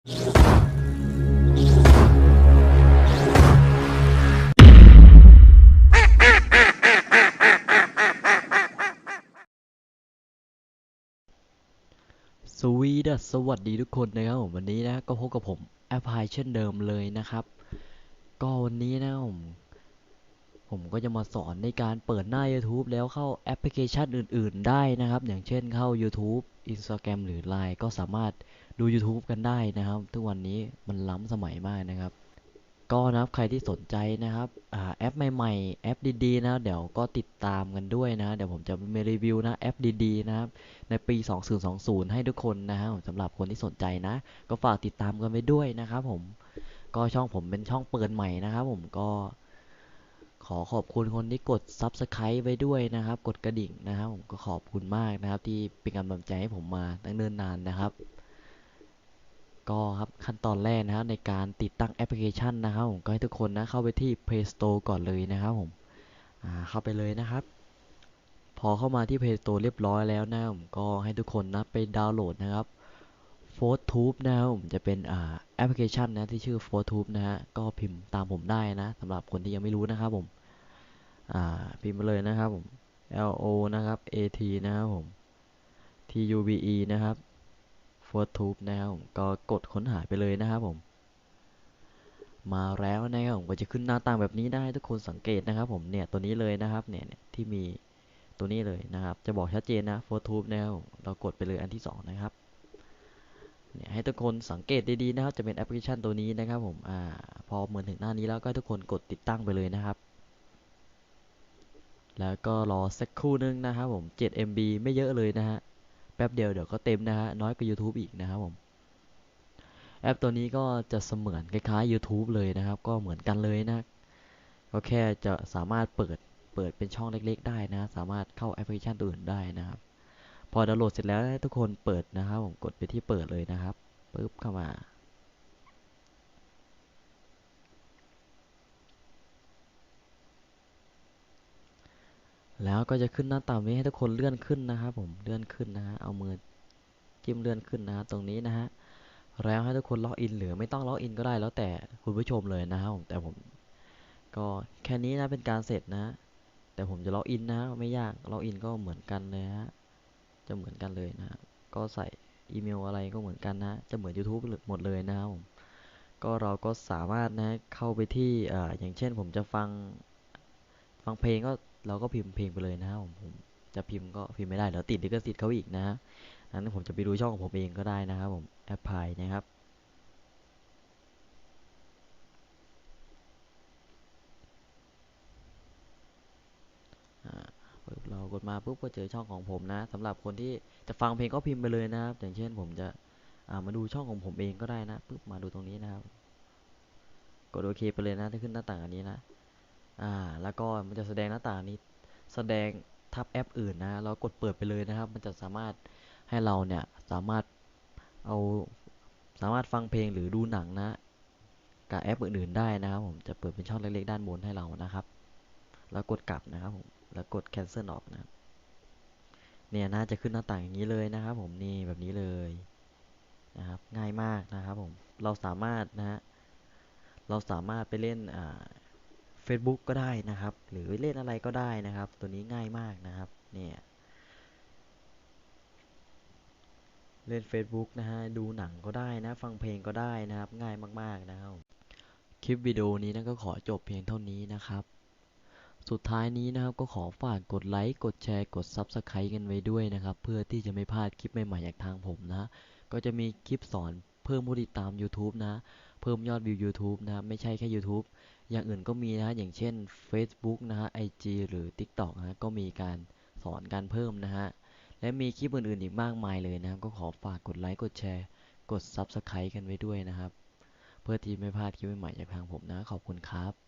สวีดัสสวัสดีทุกคนนะครับผมวันนี้นะก็พบกับผมแอปพลายเช่นเดิมเลยนะครับ ก็วันนี้นะผมผมก็จะมาสอนในการเปิดหน้า YouTube แล้วเข้าแอปพลิเคชันอื่น ๆ ได้นะครับ อย่างเช่นเข้า YouTube Instagram หรือ Line ก็สามารถ ดู YouTube กันได้นะครับ ทุกวันนี้มันล้ำสมัยมากนะครับ ก็นะครับใครที่สนใจนะครับอแอปใหม่ๆ แอปดีๆนะเดี๋ยวก็ติดตามกันด้วยนะ เดี๋ยวผมจะมีรีวิวนะแอปดีๆนะครับในปี 2020 ให้ทุกคนนะครับสำหรับคนที่สนใจนะ ก็ฝากติดตามกันไว้ด้วยนะครับผมก็ช่องผมเป็นช่องเปิดใหม่นะครับผมก็ขอขอบคุณคนที่กด Subscribe ไว้ด้วยนะครับ กดกระดิ่งนะครับ ผมก็ขอบคุณมากนะครับ ที่เป็นกำลังใจให้ผมมาตั้งเนิ่นนานนะครับ ก็ครับขั้นตอนแรกนะครับในการติดตั้งแอปพลิเคชันนะครับผมก็ให้ทุกคนนะเข้าไปที่ Play Store ก่อนเลยนะครับผมเข้าไปเลยนะครับ พอเข้ามาที่ Play Store เรียบร้อยแล้วนะผมก็ให้ทุกคนนะไปดาวน์โหลดนะครับ f o r t u b e นะครับผมจะเป็นแอปพลิเคชันนะที่ชื่อ f o r t u b e นะฮะก็พิมพ์ตามผมได้นะสำหรับคนที่ยังไม่รู้นะครับผมพิมพ์มาเลยนะครับผม L O นะครับ A T นะครับผม T U B E นะครับ f o r t u b e นะครับผมก็กดค้นหาไปเลยนะครับผม มาแล้วนะครับผมก็จะขึ้นหน้าต่างแบบนี้ได้ทุกคนสังเกตนะครับผมเนี่ยตัวนี้เลยนะครับเนี่ยที่มีตัวนี้เลยนะครับ จะบอกชัดเจนนะ f o r t u b e นะครับผมเรากดไปเลยอันที่สองนะครับเนี่ยให้ทุกคนสังเกตดีๆนะครับ จะเป็นแอปพลิเคชันตัวนี้นะครับผมอ่าพอเหมือนถึงหน้านี้แล้วก็ทุกคนกดติดตั้งไปเลยนะครับ แล้วก็รอสักครู่นึงนะครับผม 7 MB ไม่เยอะเลยนะฮะ ป๊บเดียวเดี๋ยวก็เต็มนะฮะน้อยกว่า YouTube อีกนะครับผมแอปตัวนี้ก็จะเสมือนคล้ายๆ YouTube เลยนะครับ ก็เหมือนกันเลยนะ ก็แค่จะสามารถเปิดเปิดเป็นช่องเล็กๆ ได้นะ สามารถเข้าแอปพลิเคชันตัวอื่นได้นะครับ พอดาวน์โหลดเสร็จแล้วทุกคนเปิดนะครับ ผมกดไปที่เปิดเลยนะครับปึ๊บเข้ามา แล้วก็จะขึ้นหน้าต่างนี้ให้ทุกคนเลื่อนขึ้นนะครับผมเลื่อนขึ้นนะฮะเอามือจิ้มเลื่อนขึ้นนะฮะตรงนี้นะฮะแล้วให้ทุกคนล็อกอินหรือไม่ต้องล็อกอินก็ได้แล้วแต่คุณผู้ชมเลยนะครับผมแต่ผมก็แค่นี้นะเป็นการเสร็จนะแต่ผมจะล็อกอินนะไม่ยากล็อกอินก็เหมือนกันเลยฮะจะเหมือนกันเลยนะก็ใส่อีเมลอะไรก็เหมือนกันนะจะเหมือน YouTube หมดเลยนะครับผมก็เราก็สามารถนะเข้าไปที่อ่าอย่างเช่นผมจะฟัง ฟังเพลงก็เราก็พิมพ์เพลงไปเลยนะครับผมผมจะพิมพ์ก็พิมพ์ไม่ได้เดี๋ยวติดลิขสิทธิ์เขาอีกนะนั้นผมจะไปดูช่องของผมเองก็ได้นะครับผมแอปพลายนะครับเรากดมาปุ๊บก็เจอช่องของผมนะสำหรับคนที่จะฟังเพลงก็พิมพ์ไปเลยนะครับ อย่างเช่นผมจะามาดูช่องของผมเองก็ได้นะปุ๊บมาดูตรงนี้นะครับ กดโอเคไปเลยนะถ้าขึ้นหน้าต่างอันนี้นะ อ่า แล้วก็มันจะแสดงหน้าต่างนี้ แสดงทับแอปอื่นนะ เรากดเปิดไปเลยนะครับ มันจะสามารถให้เราเนี่ยสามารถเอาสามารถฟังเพลงหรือดูหนังนะกับแอปอื่นๆได้นะครับผมจะเปิดเป็นช่องเล็กๆด้านบนให้เรานะครับ แล้วกดกลับนะครับผมแล้วกด cancel ออกนะเนี่ยน่าจะขึ้นหน้าต่างอย่างนี้เลยนะครับ ผมนี่แบบนี้เลยนะครับง่ายมากนะครับผมเราสามารถนะฮะเราสามารถไปเล่นอ่า Facebook ก็ได้นะครับ หรือเล่นอะไรก็ได้นะครับ ตัวนี้ง่ายมากนะครับ เนี่ยเล่น Facebook นะฮะ ดูหนังก็ได้นะ ฟังเพลงก็ได้นะครับ ง่ายมาก ๆ นะครับ คลิปวิดีโอนี้นะก็ขอจบเพียงเท่านี้นะครับ สุดท้ายนี้นะครับก็ขอฝากกดไลค์ กดแชร์ กด Subscribe กันไว้ด้วยนะครับ เพื่อที่จะไม่พลาดคลิปใหม่ๆจากทางผมนะ ก็จะมีคลิปสอนเพิ่มผู้ติดตาม YouTube นะ เพิ่มยอดวิว YouTube นะไม่ใช่แค่ YouTube อย่างอื่นก็มีนะอย่างเช่น Facebook นะฮะ IG หรือ TikTok นะก็มีการสอนการเพิ่มนะฮะและมีคลิปอื่นๆอีกมากมายเลยนะครับ ก็ขอฝากกดไลค์กดแชร์ กด Subscribe กันไว้ด้วยนะครับ เพื่อที่ไม่พลาดคลิปใหม่ๆจากทางผมนะขอบคุณครับ